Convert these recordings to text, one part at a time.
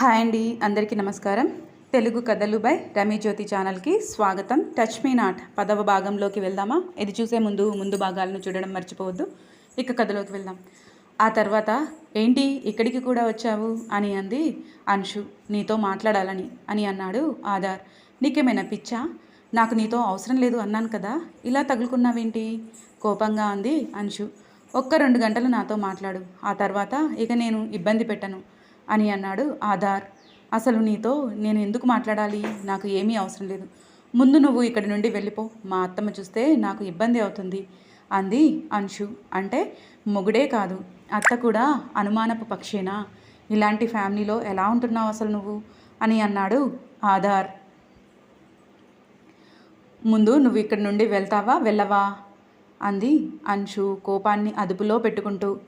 Hi అండి అందరికీ నమస్కారం. తెలుగు కథలు బై రమీజ్యోతి ఛానల్కి స్వాగతం. టచ్ మీ నాట్ పదవ భాగంలోకి వెళ్దామా? ఇది చూసే ముందు ముందు భాగాలను చూడడం మర్చిపోవద్దు. ఇక కథలోకి వెళ్దాం. ఆ తర్వాత ఏంటి ఇక్కడికి కూడా వచ్చావు? అని అంది అంశు. నీతో మాట్లాడాలని అని అన్నాడు ఆధార్. నీకేమైనా పిచ్చా? నాకు నీతో అవసరం లేదు అన్నాను కదా. ఇలా తగులుకున్నావేంటి? కోపంగా అంది అంశు. ఒక్క రెండు గంటలు నాతో మాట్లాడు. ఆ తర్వాత ఇక నేను ఇబ్బంది పెట్టను. అని అన్నాడు ఆధార్. అసలు నీతో నేను ఎందుకు మాట్లాడాలి? నాకు ఏమీ అవసరం లేదు. ముందు నువ్వు ఇక్కడి నుండి వెళ్ళిపో. మా అత్తమ్మ చూస్తే నాకు ఇబ్బంది అవుతుంది అంది అంశు. అంటే మొగుడే కాదు. అత్త కూడా అనుమానపు పక్షేనా? ఇలాంటి ఫ్యామిలీలో ఎలా ఉంటున్నావు అసలు నువ్వు? అని అన్నాడు ఆధార్. ముందు నువ్వు ఇక్కడి నుండి వెళ్తావా? వెళ్ళవా? అంది అంశు కోపాన్ని అదుపులో పెట్టుకుంటూ.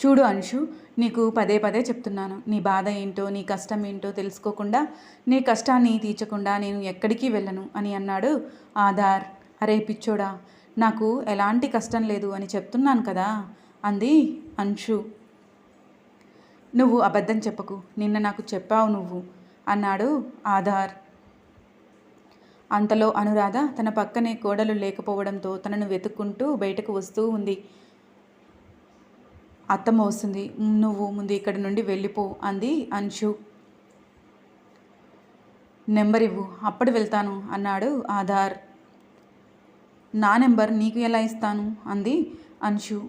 చూడు అంశు నీకు పదే పదే చెప్తున్నాను. నీ బాధ ఏంటో నీ కష్టం ఏంటో తెలుసుకోకుండా నీ కష్టాన్ని తీర్చకుండా నేను ఎక్కడికి వెళ్ళను అని అన్నాడు ఆధార్. అరే పిచ్చోడా నాకు ఎలాంటి కష్టం లేదు అని చెప్తున్నాను కదా అంది అంశు. నువ్వు అబద్ధం చెప్పకు నిన్న నాకు చెప్పావు నువ్వు అన్నాడు ఆధార్. అంతలో అనురాధ తన పక్కనే కోడలు లేకపోవడంతో తనను వెతుక్కుంటూ బయటకు వస్తూ ఉంది. అత్తమ్మ వస్తుంది నువ్వు ముందు ఇక్కడి నుండి వెళ్ళిపో అంది అంశు. నెంబర్ ఇవ్వు అప్పుడు వెళ్తాను అన్నాడు ఆధార్. నా నెంబర్ నీకు ఎలా ఇస్తాను? అంది అంశు.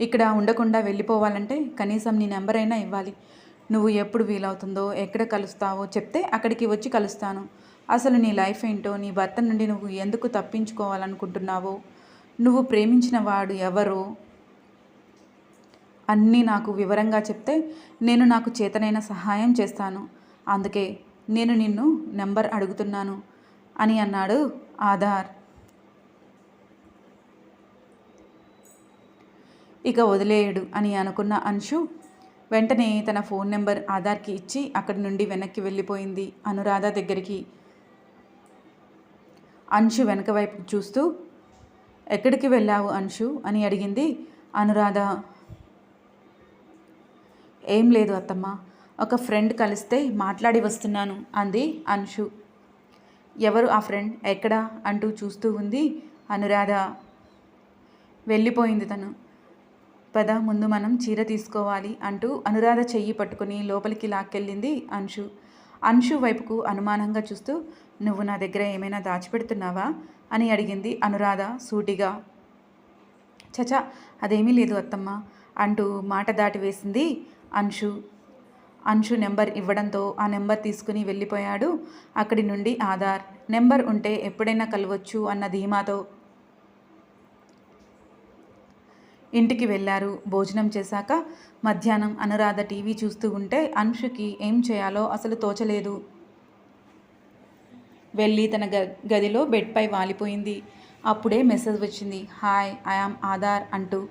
ఇక్కడ ఉండకుండా వెళ్ళిపోవాలంటే కనీసం నీ నెంబర్ అయినా ఇవ్వాలి. నువ్వు ఎప్పుడు వీలవుతుందో ఎక్కడ కలుస్తావో చెప్తే అక్కడికి వచ్చి కలుస్తాను. అసలు నీ లైఫ్ ఏంటో నీ భర్త నుండి నువ్వు ఎందుకు తప్పించుకోవాలనుకుంటున్నావో నువ్వు ప్రేమించిన వాడు ఎవరో అన్నీ నాకు వివరంగా చెప్తే నేను నాకు చేతనైన సహాయం చేస్తాను. అందుకే నేను నిన్ను నెంబర్ అడుగుతున్నాను అని అన్నాడు ఆధార్. ఇక వదిలేయడు అని అనుకున్న అంశు వెంటనే తన ఫోన్ నెంబర్ ఆధార్కి ఇచ్చి అక్కడి నుండి వెనక్కి వెళ్ళిపోయింది అనురాధ దగ్గరికి. అంశు వెనక వైపు చూస్తూ ఎక్కడికి వెళ్ళావు అంశు? అని అడిగింది అనురాధ. ఏం లేదు అత్తమ్మ ఒక ఫ్రెండ్ కలిస్తే మాట్లాడి వస్తున్నాను అంది అంశు. ఎవరు ఆ ఫ్రెండ్? ఎక్కడా? అంటూ చూస్తూ ఉంది అనురాధ. వెళ్ళిపోయింది తను. పద ముందు మనం చీర తీసుకోవాలి అంటూ అనురాధ చెయ్యి పట్టుకుని లోపలికి లాక్కెళ్ళింది అంశు. అంశు వైపుకు అనుమానంగా చూస్తూ నువ్వు నా దగ్గర ఏమైనా దాచిపెడుతున్నావా? అని అడిగింది అనురాధ సూటిగా. చచా అదేమీ లేదు అత్తమ్మ అంటూ మాట దాటి వేసింది అంశు. అంశు నెంబర్ ఇవ్వడంతో ఆ నెంబర్ తీసుకుని వెళ్ళిపోయాడు. అక్కడి నుండి ఆధార్. నెంబర్ ఉంటే ఎప్పుడైనా కలవచ్చు అన్న ధీమాతో ఇంటికి వెళ్ళారు. భోజనం చేశాక మధ్యాహ్నం అనురాధ టీవీ చూస్తూ ఉంటే అంశుకి ఏం చేయాలో అసలు తోచలేదు. వెళ్ళి తన గ గదిలో బెడ్పై వాలిపోయింది. అప్పుడే మెసేజ్ వచ్చింది. హాయ్ ఐఆమ్ ఆధార్ అంటూ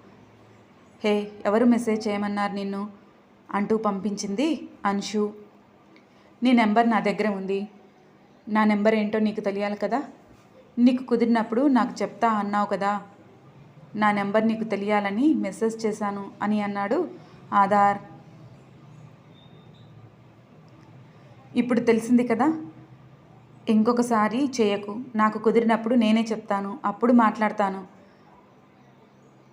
హే ఎవరు మెసేజ్ చేయమన్నారు నిన్ను? అంటూ పంపించింది అంశు. నీ నెంబర్ నా దగ్గర ఉంది. నా నెంబర్ ఏంటో నీకు తెలియాలి కదా? నీకు కుదిరినప్పుడు నాకు చెప్తా అన్నావు కదా. నా నెంబర్ నీకు తెలియాలని మెసేజ్ చేశాను అని అన్నాడు ఆధార్. ఇప్పుడు తెలిసింది కదా? ఇంకొకసారి చేయకు. నాకు కుదిరినప్పుడు నేనే చెప్తాను. అప్పుడు మాట్లాడతాను.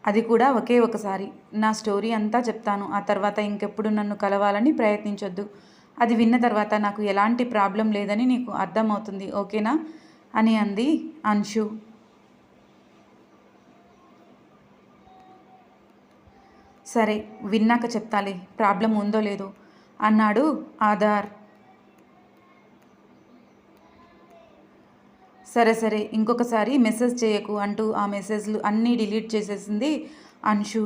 అది కూడా ఒకే ఒకసారి. నా స్టోరీ అంతా చెప్తాను. ఆ తర్వాత ఇంకెప్పుడు నన్ను కలవాలని ప్రయత్నించొద్దు. అది విన్న తర్వాత నాకు ఎలాంటి ప్రాబ్లం లేదని నీకు అర్థమవుతుంది ఓకేనా? అని అంది అంశు. సరే విన్నాక చెప్తాలే. ప్రాబ్లం ఉందో లేదో? అన్నాడు ఆధార్. సరే సరే ఇంకొకసారి మెసేజ్ చేయకు అంటూ ఆ మెసేజ్లు అన్నీ డిలీట్ చేసేసింది అంశు.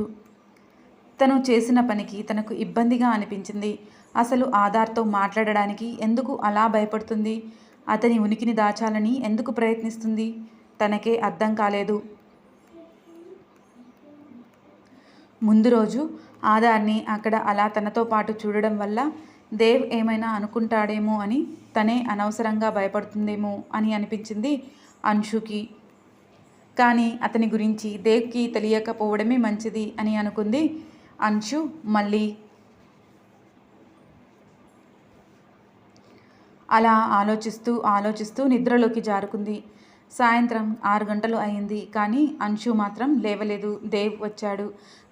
తను చేసిన పనికి తనకు ఇబ్బందిగా అనిపించింది. అసలు ఆధార్తో మాట్లాడడానికి ఎందుకు అలా భయపడుతుంది? అతని ఉనికిని దాచాలని ఎందుకు ప్రయత్నిస్తుంది? తనకే అర్థం కాలేదు. ముందు రోజు ఆధార్ని అక్కడ అలా తనతో పాటు చూడడం వల్ల దేవ్ ఏమైనా అనుకుంటాడేమో అని తనే అనవసరంగా భయపడుతుందేమో అని అనిపించింది అంశుకి. కానీ అతని గురించి దేవ్కి తెలియకపోవడమే మంచిది అని అనుకుంది అంశు మళ్ళీ. అలా ఆలోచిస్తూ ఆలోచిస్తూ నిద్రలోకి జారుకుంది. సాయంత్రం ఆరు గంటలు అయింది. కానీ అంశు మాత్రం లేవలేదు. దేవ్ వచ్చాడు.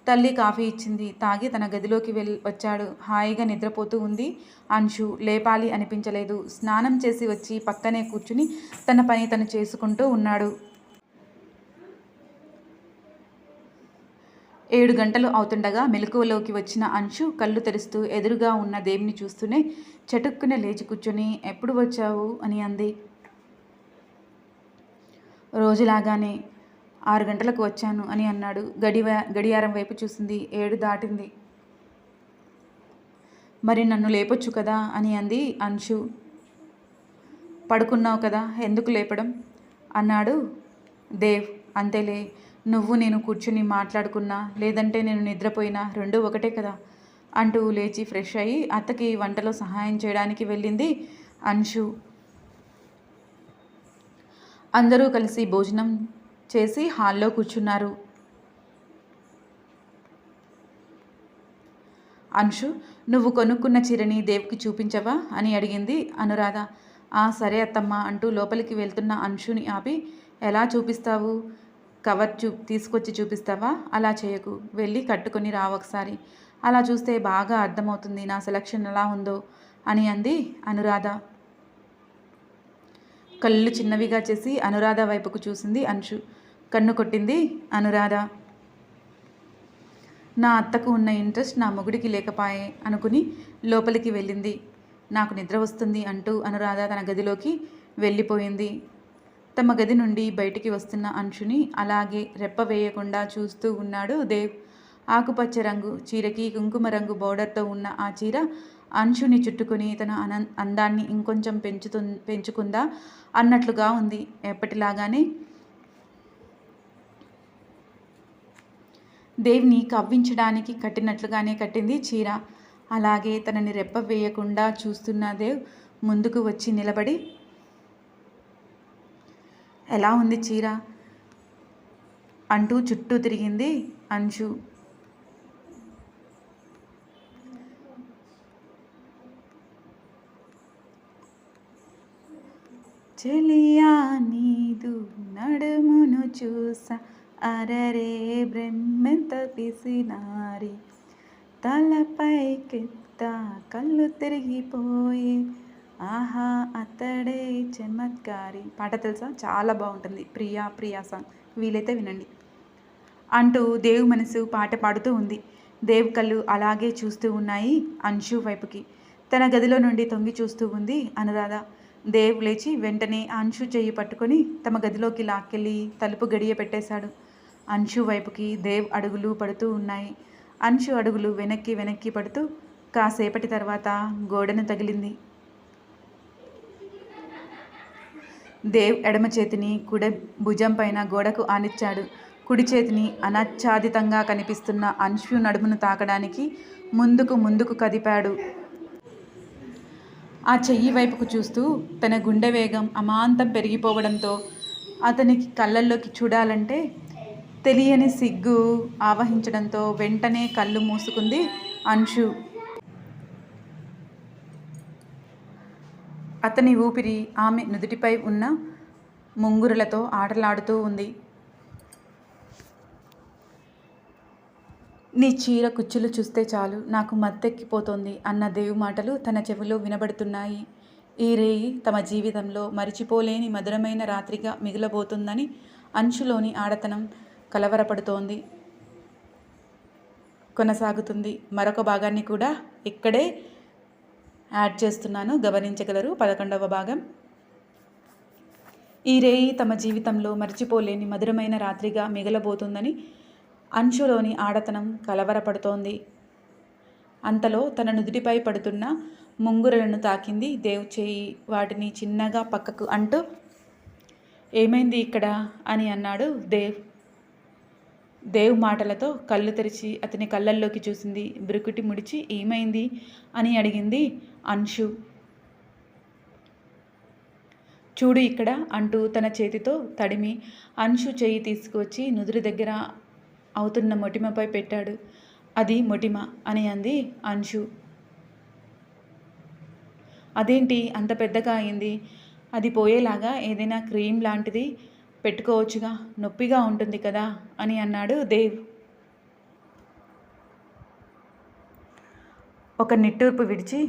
తల్లి కాఫీ ఇచ్చింది. తాగి తన గదిలోకి వెళ్ వచ్చాడు. హాయిగా నిద్రపోతూ ఉంది అంశు. లేపాలి అనిపించలేదు. స్నానం చేసి వచ్చి పక్కనే కూర్చుని తన పని తను చేసుకుంటూ ఉన్నాడు. ఏడు గంటలు అవుతుండగా మెలకువలోకి వచ్చిన అంశు కళ్ళు తెరుస్తూ ఎదురుగా ఉన్న దేవిని చూస్తూనే చటుక్కున లేచి కూర్చొని ఎప్పుడు వచ్చావు? అని అంది. రోజులాగానే ఆరు గంటలకు వచ్చాను అని అన్నాడు. గడివ గడియారం వైపు చూసింది. ఏడు దాటింది. మరి నన్ను లేపొచ్చు కదా అని అంది అంశు. పడుకున్నావు కదా ఎందుకు లేపడం? అన్నాడు దేవ్. అంతేలే నువ్వు నేను కూర్చుని మాట్లాడుకున్నా లేదంటే నేను నిద్రపోయినా రెండు ఒకటే కదా అంటూ లేచి ఫ్రెష్ అయ్యి అత్తకి వంటలో సహాయం చేయడానికి వెళ్ళింది అంశు. అందరూ కలిసి భోజనం చేసి హాల్లో కూర్చున్నారు. అంశు నువ్వు కొనుక్కున్న చీరని దేవ్కి చూపించవా? అని అడిగింది అనురాధ. ఆ సరే అత్తమ్మ అంటూ లోపలికి వెళ్తున్న అంశుని ఆపి ఎలా చూపిస్తావు? కవర్ చూ తీసుకొచ్చి చూపిస్తావా? అలా చేయకు. వెళ్ళి కట్టుకొని రా ఒకసారి. అలా చూస్తే బాగా అర్థమవుతుంది నా సెలక్షన్ ఎలా ఉందో అని అంది అనురాధ. కళ్ళు చిన్నవిగా చేసి అనురాధ వైపుకు చూసింది అంశు. కన్ను కొట్టింది అనురాధ నా అత్తకు ఉన్న ఇంట్రెస్ట్ నా మొగుడికి లేకపాయే అనుకుని లోపలికి వెళ్ళింది. నాకు నిద్ర వస్తుంది అంటూ అనురాధ తన గదిలోకి వెళ్ళిపోయింది. తమ గది నుండి బయటికి వస్తున్న అంశుని అలాగే రెప్ప వేయకుండా చూస్తూ ఉన్నాడు దేవ్. ఆకుపచ్చ రంగు చీరకి కుంకుమ రంగు బోర్డర్తో ఉన్న ఆ చీర అంశుని చుట్టుకొని తన అన అందాన్ని ఇంకొంచెం పెంచుతు పెంచుకుందా అన్నట్లుగా ఉంది ఎప్పటిలాగానే. దేవిని కవ్వించడానికి కట్టినట్లుగానే కట్టింది చీర. అలాగే తనని రెప్ప వేయకుండా చూస్తున్న దేవ్ ముందుకు వచ్చి నిలబడి ఎలా ఉంది చీర? అంటూ చుట్టూ తిరిగింది అంశు. చెలియా నీదు నడుమును చూసా. అరరే బ్రహ్మెంత పిసినారి. తలపైకెత్త కళ్ళు తిరిగిపోయే. ఆహా అతడే చమత్కారి. పాట తెలుసా? చాలా బాగుంటుంది. ప్రియా ప్రియా సాంగ్. వీలైతే వినండి. అంటూ దేవు మనసు పాట పాడుతూ ఉంది. దేవ్ కళ్ళు అలాగే చూస్తూ ఉన్నాయి అంశు వైపుకి. తన గదిలో నుండి తొంగి చూస్తూ ఉంది అనురాధ. దేవ్ లేచి వెంటనే అంశు చెయ్యి పట్టుకొని తమ గదిలోకి లాక్కెళ్ళి తలుపు గడియ పెట్టేశాడు. అంశు వైపుకి దేవ్ అడుగులు పడుతూ ఉన్నాయి. అంశు అడుగులు వెనక్కి వెనక్కి పడుతూ కాసేపటి తర్వాత గోడను తగిలింది. దేవ్ ఎడమ చేతిని కుడి భుజం పైన గోడకు ఆనిచ్చాడు. కుడి చేతిని అనచ్ఛాదితంగా కనిపిస్తున్న అంశు నడుమును తాకడానికి ముందుకు ముందుకు కదిపాడు. ఆ చెయ్యి వైపుకు చూస్తూ తన గుండె వేగం అమాంతం పెరిగిపోవడంతో అతనికి కళ్ళల్లోకి చూడాలంటే తెలియని సిగ్గు ఆవహించడంతో వెంటనే కళ్ళు మూసుకుంది అంశు. అతని ఊపిరి ఆమె నుదుటిపై ఉన్న ముంగురులతో ఆటలాడుతూ ఉంది. నీ చీర కుచ్చులు చూస్తే చాలు నాకు మత్తెక్కిపోతోంది అన్న దేవు మాటలు తన చెవిలో వినబడుతున్నాయి. ఈ రేయి తమ జీవితంలో మరిచిపోలేని మధురమైన రాత్రిగా మిగిలబోతుందని అంచులోని ఆడతనం కలవరపడుతోంది. కొనసాగుతుంది. మరొక భాగాన్ని కూడా ఇక్కడే యాడ్ చేస్తున్నాను. గమనించగలరు. పదకొండవ భాగం. ఈ రేయి తమ జీవితంలో మరిచిపోలేని మధురమైన రాత్రిగా మిగలబోతుందని అంచులోని ఆడతనం కలవరపడుతోంది. అంతలో తన నుదుటిపై పడుతున్న ముంగురలను తాకింది దేవ్ చేయి. వాటిని చిన్నగా పక్కకు అంటూ ఏమైంది ఇక్కడ? అని అన్నాడు దేవ్. దేవ్ మాటలతో కళ్ళు తెరిచి అతని కళ్ళల్లోకి చూసింది. బ్రుకుటి ముడిచి ఏమైంది? అని అడిగింది అంశు. చూడు ఇక్కడ అంటూ తన చేతితో తడిమి అంశు చేయి తీసుకువచ్చి నుదురు దగ్గర అవుతున్న మొటిమపై పెట్టాడు. అది మొటిమ అని అంది అంశు. అదేంటి అంత పెద్దగా అయింది? అది పోయేలాగా ఏదైనా క్రీమ్ లాంటిది పెట్టుకోవచ్చుగా నొప్పిగా ఉంటుంది కదా అని అన్నాడు దేవ్. ఒక నిట్టూర్పు విడిచి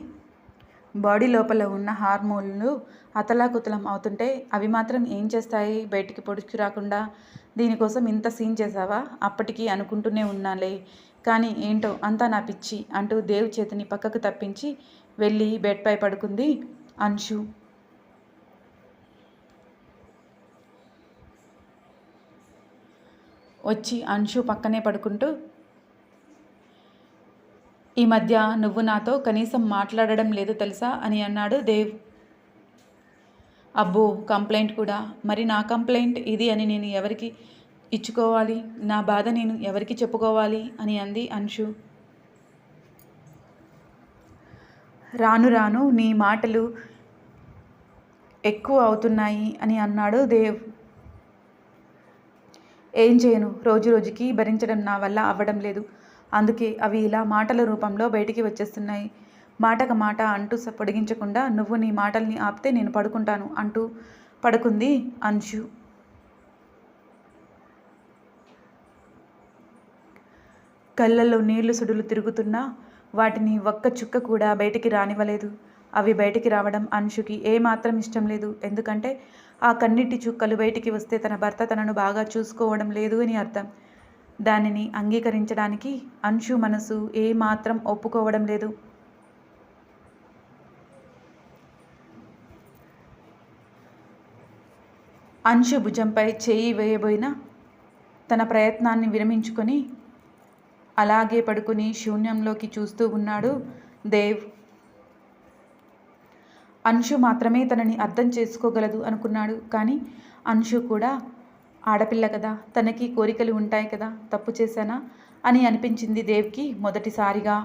బాడీ లోపల ఉన్న హార్మోన్లు అతలాకుతలం అవుతుంటే అవి మాత్రం ఏం చేస్తాయి? బయటికి పొడుచుకు రాకుండా దీనికోసం ఇంత సీన్ చేసావా అప్పటికి అనుకుంటూనే ఉన్నాలే కానీ ఏంటో అంతా నా పిచ్చి అంటూ దేవ్ చేతిని పక్కకు తప్పించి వెళ్ళి బెడ్పై పడుకుంది అంశు. వచ్చి అంశు పక్కనే పడుకుంటూ ఈ మధ్య నువ్వు నాతో కనీసం మాట్లాడడం లేదు తెలుసా? అని అన్నాడు దేవ్. అబ్బో కంప్లైంట్ కూడా. మరి నా కంప్లైంట్ ఇది అని నేను ఎవరికి ఇచ్చుకోవాలి? నా బాధ నేను ఎవరికి చెప్పుకోవాలి? అని అంది అంశు. రాను రాను నీ మాటలు ఎక్కువ అవుతున్నాయి అని అన్నాడు దేవ్. ఏం చేయను? రోజు రోజుకి భరించడం నా వల్ల అవ్వడం లేదు. అందుకే అవి ఇలా మాటల రూపంలో బయటికి వచ్చేస్తున్నాయి. మాటక మాట అంటూ పొడిగించకుండా నువ్వు నీ మాటల్ని ఆపితే నేను పడుకుంటాను అంటూ పడుకుంది అంశు కళ్ళల్లో నీళ్ళు సుడులు తిరుగుతున్నా వాటిని ఒక్క చుక్క కూడా బయటికి రానివ్వలేదు. అవి బయటికి రావడం అంశుకి ఏమాత్రం ఇష్టం లేదు. ఎందుకంటే ఆ కన్నిటి చుక్కలు బయటికి వస్తే తన భర్త తనను బాగా చూసుకోవడం లేదు అని అర్థం. దానిని అంగీకరించడానికి అంశు మనసు ఏమాత్రం ఒప్పుకోవడం లేదు. అంశు భుజంపై చేయి వేయబోయిన తన ప్రయత్నాన్ని విరమించుకొని అలాగే పడుకుని శూన్యంలోకి చూస్తూ ఉన్నాడు దేవ్. అంశు మాత్రమే తనని అర్థం చేసుకోగలదు అనుకున్నాడు కానీ అంశు కూడా ఆడపిల్ల కదా తనకి కోరికలు ఉంటాయి కదా తప్పు చేశానా? అని అనిపించింది దేవ్కి మొదటిసారిగా.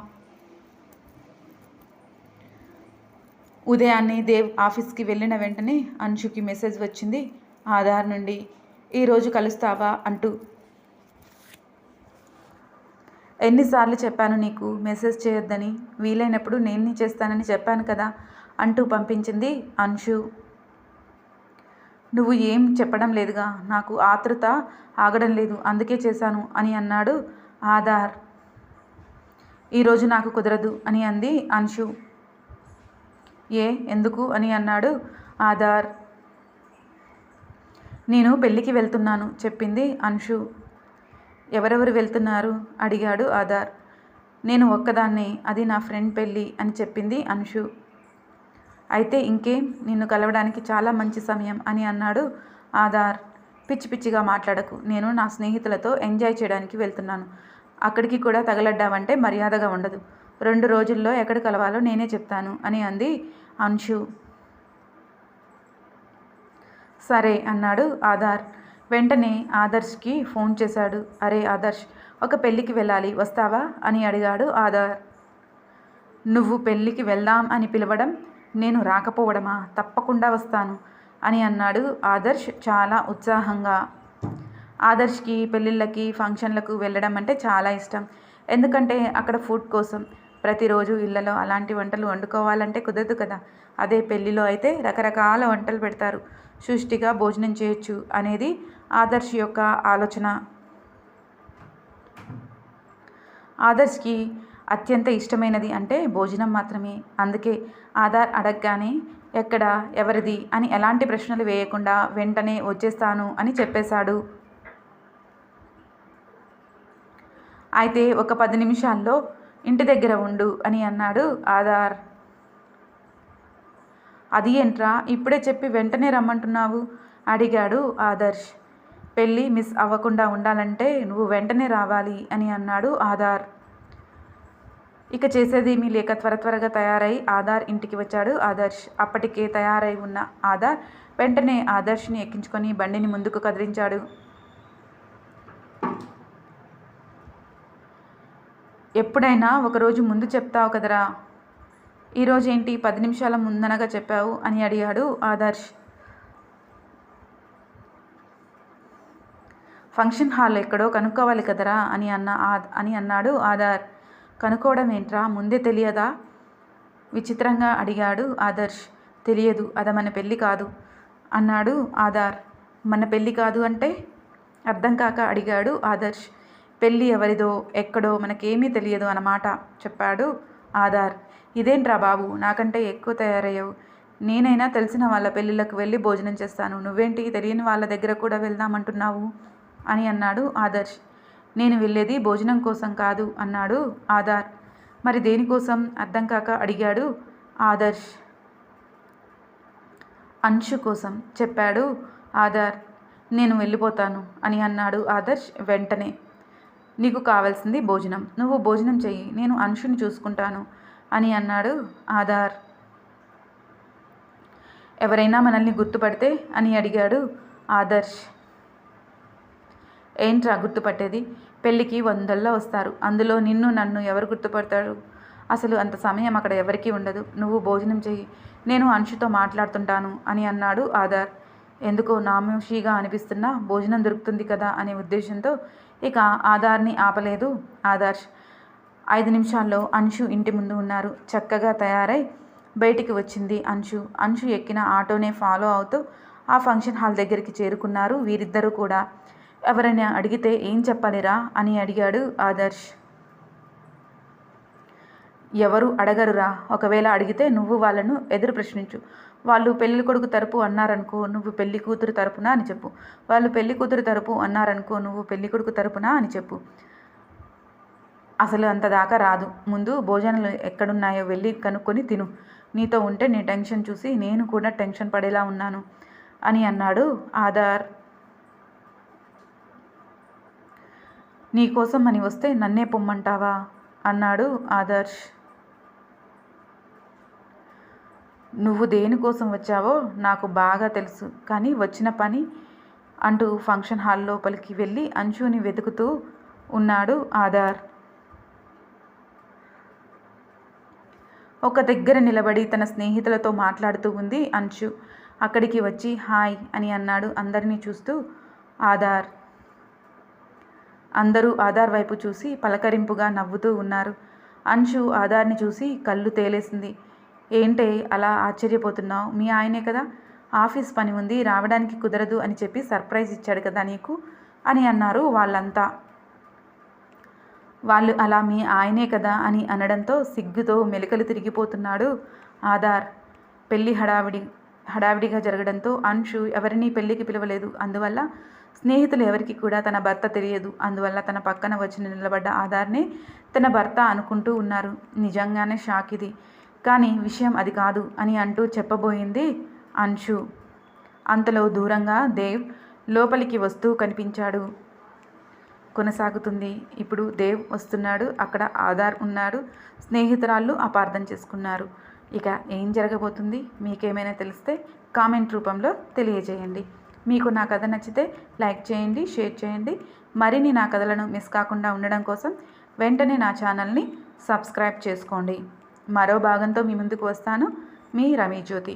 ఉదయాన్నే దేవ్ ఆఫీస్కి వెళ్ళిన వెంటనే అంశుకి మెసేజ్ వచ్చింది ఆధార్ నుండి ఈరోజు కలుస్తావా అంటూ. ఎన్నిసార్లు చెప్పాను నీకు మెసేజ్ చేయొద్దని వీలైనప్పుడు నేను చేస్తానని చెప్పాను కదా అంటూ పంపించింది అంశు. నువ్వు ఏం చెప్పడం లేదుగా నాకు ఆతృత ఆగడం లేదు అందుకే చేశాను అని అన్నాడు ఆధార్. ఈరోజు నాకు కుదరదు అని అంది అంశు. ఏ ఎందుకు అని అన్నాడు ఆధార్. నేను పెళ్ళికి వెళ్తున్నాను చెప్పింది అంశు. ఎవరెవరు వెళ్తున్నారు? అడిగాడు ఆధార్. నేను ఒక్కదాన్నే అది నా ఫ్రెండ్ పెళ్ళి అని చెప్పింది అంశు. అయితే ఇంకేం నిన్ను కలవడానికి చాలా మంచి సమయం అని అన్నాడు ఆధార్. పిచ్చి పిచ్చిగా మాట్లాడకు నేను నా స్నేహితులతో ఎంజాయ్ చేయడానికి వెళ్తున్నాను. అక్కడికి కూడా తగలడ్డావంటే మర్యాదగా ఉండదు. రెండు రోజుల్లో ఎక్కడ కలవాలో నేనే చెప్తాను అని అంది అంశు. సరే అన్నాడు ఆధార్. వెంటనే ఆదర్శ్కి ఫోన్ చేశాడు. అరే ఆదర్శ్ ఒక పెళ్ళికి వెళ్ళాలి వస్తావా? అని అడిగాడు ఆధార్. నువ్వు పెళ్ళికి వెళ్దాం అని పిలవడం నేను రాకపోవడమా? తప్పకుండా వస్తాను అని అన్నాడు ఆదర్శ్ చాలా ఉత్సాహంగా. ఆదర్శ్కి పెళ్ళిళ్ళకి ఫంక్షన్లకు వెళ్ళడం అంటే చాలా ఇష్టం. ఎందుకంటే అక్కడ ఫుడ్ కోసం ప్రతిరోజు ఇళ్ళలో అలాంటి వంటలు వండుకోవాలంటే కుదరదు కదా. అదే పెళ్ళిలో అయితే రకరకాల వంటలు పెడతారు. సృష్టిగా భోజనం చేయొచ్చు అనేది ఆదర్శ్ యొక్క ఆలోచన. ఆదర్శ్కి అత్యంత ఇష్టమైనది అంటే భోజనం మాత్రమే. అందుకే ఆధార్ అడగగానే ఎక్కడ ఎవరిది అని ఎలాంటి ప్రశ్నలు వేయకుండా వెంటనే వచ్చేస్తాను అని చెప్పేశాడు. అయితే ఒక పది నిమిషాల్లో ఇంటి దగ్గర ఉండు అని అన్నాడు ఆధార్. అది ఏంట్రా? ఇప్పుడే చెప్పి వెంటనే రమ్మంటున్నావు? అడిగాడు ఆదర్శ్. పెళ్ళి మిస్ అవ్వకుండా ఉండాలంటే నువ్వు వెంటనే రావాలి అని అన్నాడు ఆధార్. ఇక చేసేదేమీ లేక త్వర త్వరగా తయారై ఆధార్ ఇంటికి వచ్చాడు ఆదర్శ్. అప్పటికే తయారై ఉన్న ఆధార్ వెంటనే ఆదర్శ్ని ఎక్కించుకొని బండిని ముందుకు కదిలించాడు. ఎప్పుడైనా ఒకరోజు ముందు చెప్తావు కదరా? ఈరోజు ఏంటి? పది నిమిషాల ముందనగా చెప్పావు అని అడిగాడు ఆదర్శ్. ఫంక్షన్ హాల్ ఎక్కడో కనుక్కోవాలి కదరా అని అన్న అని అన్నాడు ఆధార్ కనుక్కోవడం ఏంట్రా? ముందే తెలియదా? విచిత్రంగా అడిగాడు ఆదర్శ్. తెలియదు అది మన పెళ్ళి కాదు అన్నాడు ఆధార్ మన పెళ్ళి కాదు అంటే? అర్థం కాక అడిగాడు ఆదర్శ్. పెళ్ళి ఎవరిదో ఎక్కడో మనకేమీ తెలియదు అన్నమాట చెప్పాడు ఆధార్ ఇదేంట్రా బాబు? నాకంటే ఎక్కువ తయారయ్యావు. నేనైనా తెలిసిన వాళ్ళ పెళ్ళిళ్ళకు వెళ్ళి భోజనం చేస్తాను. నువ్వేంటి? తెలియని వాళ్ళ దగ్గర కూడా వెళ్దామంటున్నావు? అని అన్నాడు ఆదర్శ్. నేను వెళ్ళేది భోజనం కోసం కాదు అన్నాడు ఆధార్. మరి దేనికోసం? అర్థం కాక అడిగాడు ఆదర్శ్. అంశు కోసం చెప్పాడు ఆధార్. నేను వెళ్ళిపోతాను అని అన్నాడు ఆదర్శ్ వెంటనే. నీకు కావాల్సింది భోజనం. నువ్వు భోజనం చెయ్యి. నేను అంశుని చూసుకుంటాను. అని అన్నాడు ఆధార్. ఎవరైనా మనల్ని గుర్తుపడితే అని అడిగాడు ఆదర్శ్. ఏంట్రా గుర్తుపట్టేది? పెళ్ళికి వందల్లో వస్తారు. అందులో నిన్ను నన్ను ఎవరు గుర్తుపడతారు? అసలు అంత సమయం అక్కడ ఎవరికీ ఉండదు. నువ్వు భోజనం చెయ్యి. నేను అంశుతో మాట్లాడుతుంటాను అని అన్నాడు ఆధార్. ఎందుకో నామోషిగా అనిపిస్తున్నా భోజనం దొరుకుతుంది కదా అనే ఉద్దేశంతో ఇక ఆధార్ని ఆపలేదు ఆదర్శ్. ఐదు నిమిషాల్లో అంశు ఇంటి ముందు ఉన్నారు. చక్కగా తయారై బయటికి వచ్చింది అంశు. అంశు ఎక్కిన ఆటోనే ఫాలో అవుతూ ఆ ఫంక్షన్ హాల్ దగ్గరికి చేరుకున్నారు. వీరిద్దరూ కూడా ఎవరైనా అడిగితే ఏం చెప్పాలిరా? అని అడిగాడు ఆదర్శ్. ఎవరు అడగరురా? ఒకవేళ అడిగితే నువ్వు వాళ్ళను ఎదురు ప్రశ్నించు. వాళ్ళు పెళ్ళి కొడుకు తరపు అన్నారనుకో నువ్వు పెళ్ళి కూతురు తరపున అని చెప్పు. వాళ్ళు పెళ్ళి కూతురు తరపు అన్నారనుకో నువ్వు పెళ్ళి కొడుకు తరపునా అని చెప్పు. అసలు అంత దాకా రాదు. ముందు భోజనాలు ఎక్కడున్నాయో వెళ్ళి కనుక్కొని తిను. నీతో ఉంటే నీ టెన్షన్ చూసి నేను కూడా టెన్షన్ పడేలా ఉన్నాను అని అన్నాడు ఆధార్. నీకోసం అని వస్తే నన్నే పొమ్మంటావా? అన్నాడు ఆదర్శ్. నువ్వు దేనికోసం వచ్చావో నాకు బాగా తెలుసు. కానీ వచ్చిన పని అంటూ ఫంక్షన్ హాల్ లోపలికి వెళ్ళి అంశుని వెతుకుతూ ఉన్నాడు ఆధార్. ఒక దగ్గర నిలబడి తన స్నేహితులతో మాట్లాడుతూ ఉంది అంశు అక్కడికి వచ్చి హాయ్ అని అన్నాడు అందరినీ చూస్తూ ఆధార్. అందరూ ఆధార్ వైపు చూసి పలకరింపుగా నవ్వుతూ ఉన్నారు. అంశు ఆధార్ని చూసి కళ్ళు తేలేసింది. ఏంటే అలా ఆశ్చర్యపోతున్నావు? మీ ఆయనే కదా. ఆఫీస్ పని ఉంది రావడానికి కుదరదు అని చెప్పి సర్ప్రైజ్ ఇచ్చాడు కదా నీకు? అని అన్నారు వాళ్ళంతా. వాళ్ళు అలా మీ ఆయనే కదా అని అనడంతో సిగ్గుతో మెలికలు తిరిగిపోతున్నాడు ఆధార్. పెళ్ళి హడావిడి హడావిడిగా జరగడంతో అంశు ఎవరినీ పెళ్ళికి పిలవలేదు. అందువల్ల స్నేహితులు ఎవరికి కూడా తన భర్త తెలియదు. అందువల్ల తన పక్కన వచ్చి నిలబడ్డ ఆధార్నే తన భర్త అనుకుంటూ ఉన్నారు. నిజంగానే షాక్ ఇది. కానీ విషయం అది కాదు అని అంటూ చెప్పబోయింది అంశు. అంతలో దూరంగా దేవ్ లోపలికి వస్తూ కనిపించాడు. కొనసాగుతుంది. ఇప్పుడు దేవ్ వస్తున్నాడు. అక్కడ ఆధార్ ఉన్నాడు. స్నేహితురాళ్ళు అపార్థం చేసుకున్నారు. ఇక ఏం జరగబోతుంది? మీకేమైనా తెలిస్తే కామెంట్ రూపంలో తెలియజేయండి. మీకు నా కథ నచ్చితే లైక్ చేయండి షేర్ చేయండి. మరిన్ని నా కథలను మిస్ కాకుండా ఉండడం కోసం వెంటనే నా ఛానల్ని సబ్స్క్రైబ్ చేసుకోండి. మరో భాగంతో మీ ముందుకు వస్తాను. మీ రమీ జ్యోతి